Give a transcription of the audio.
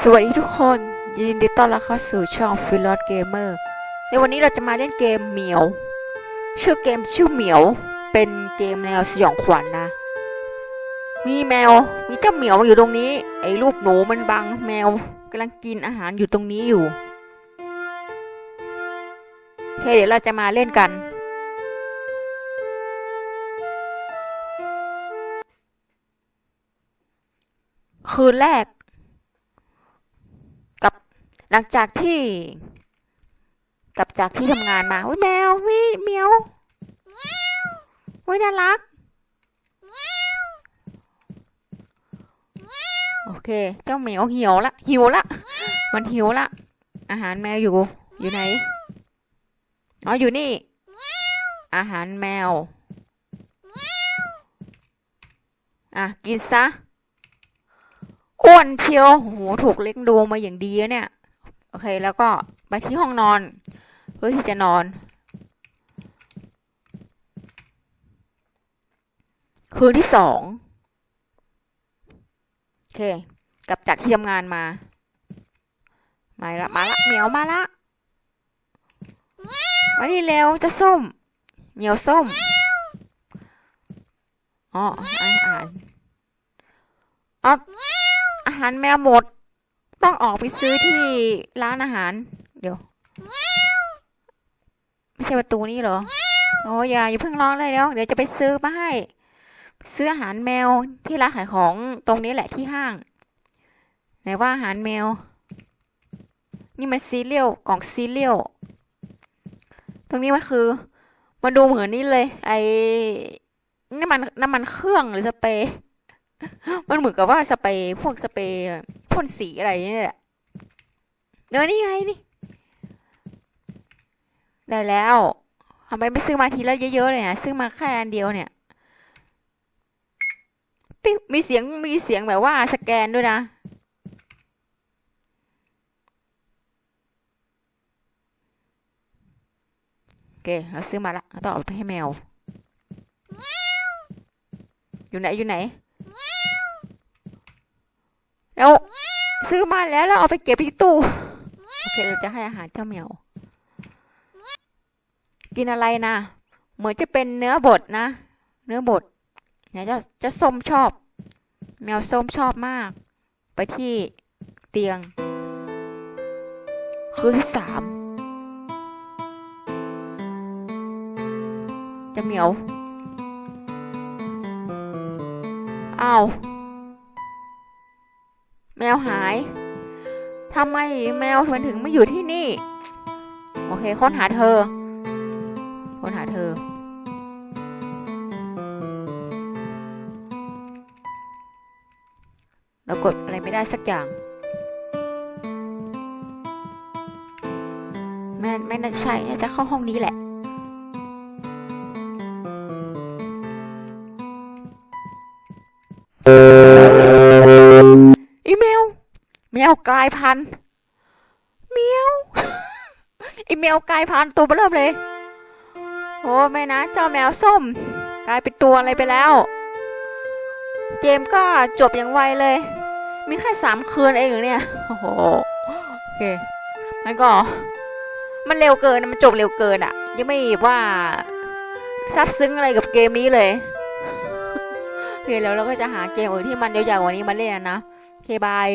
สวัสดีทุกคนยินดีต้อนรับเข้าสู่ช่องฟิลอ t เกมเมอร์ในวันนี้เราจะมาเล่นเกมเหมียว ชื่อเกมชื่อเหมียว เป็นเกมแนวสยองขวัญนนะ มีแมว มีเจ้าเหมียวอยู่ตรงนี้ ไอ้ลูกหนูมันบังแมวกำลังกินอาหารอยู่ตรงนี้อยู่โอเคเดี๋ยวเราจะมาเล่นกัน คืนแรก หลังจากที่ กลับจากที่ทำงานมาอุ้ยแมววิเหมียวอุ้ยน่ารักโอเค เจ้าเหมียวหิวละหิวละ มันหิวละ อาหารแมวอยู่ อยู่ไหน อ๋อ อยู่นี่ อาหารแมว อะ กินซะ อ้วนเชียวโห ถูกเลี้ยงดูมาอย่างดีอะเนี่ย โอเค แล้วก็ไปที่ห้องนอน เพื่อที่จะนอน คืนที่สองโอเค กลับจากที่ทำงานมา มาละ มาละเหมียวมาละมานี่เร็วจะส้ม เหมียวส้มอ๋ออาหารอ๋ออาหารแมวหมด ต้องออกไปซื้อที่ร้านอาหาร เดี๋ยว ไม่ใช่ประตูนี้เหรอ โอ้อย่าอย่าเพิ่งร้องเลยเดี๋ยวเดี๋ยวจะไปซื้อมาให้ ซื้ออาหารแมวที่ร้านขายของตรงนี้แหละที่ห้าง ไหนว่าอาหารแมว นี่มันซีเรียลกล่องซีเรียลตรงนี้มันคือมาดูเหมือนนี่เลย ไอ้น้ำมันน้ำมันเครื่องหรือสเปรย์ มันเหมือนกับว่าสเปรย์พวกสเปรย์พ่นสีอะไรนี่แหละเดี๋ยวนี่ไงนี่ ได้แล้วทำไมไม่ซื้อมาทีละเยอะๆเลยนะซื้อมาแค่อันเดียวเนี่ยปิ๊บมีเสียงมีเสียงแบบว่าสแกนด้วยนะโอเคเราซื้อมาละต้องเอาไปให้แมว อยู่ไหนอยู่ไหน แล้วซื้อมาแล้วเราเอาไปเก็บที่ตู้โอเคเราจะให้อาหารเจ้าเหมียวกินอะไรนะเหมือนจะเป็นเนื้อบดนะ เนื้อบดเนี่ยจะจะส้มชอบ แมวส้มชอบมาก ไปที่เตียง คืนที่สามเจ้าเหมียวอ้าว วหายทำไมแมวมันถึงไม่อยู่ที่นี่ โอเค ค้นหาเธอ ค้นหาเธอ เรากดอะไรไม่ได้สักอย่าง ไม่ไม่น่าใช่น่าจะเข้าห้องนี้แหละอี ลายพันธุ์เมียวอีเมลกลายพันธุ์ตัวเบอเริ่มเลย โอ้ไม่นะ เจ้าแมวส้ม กลายเป็นตัวอะไรไปแล้ว เกมก็จบอย่างไวเลย มีแค่สามคืนเองหรือเนี่ย โอ้โห โอเค มันก็ มันเร็วเกิน มันจบเร็วเกินอะ่ะ ยังไม่ว่าซับซึ้งอะไรกับเกมนี้เลย โอเค แล้วเราก็จะหาเกมอื่นที่มันยาวๆกว่านี้มาเล่นนะ โอเคบาย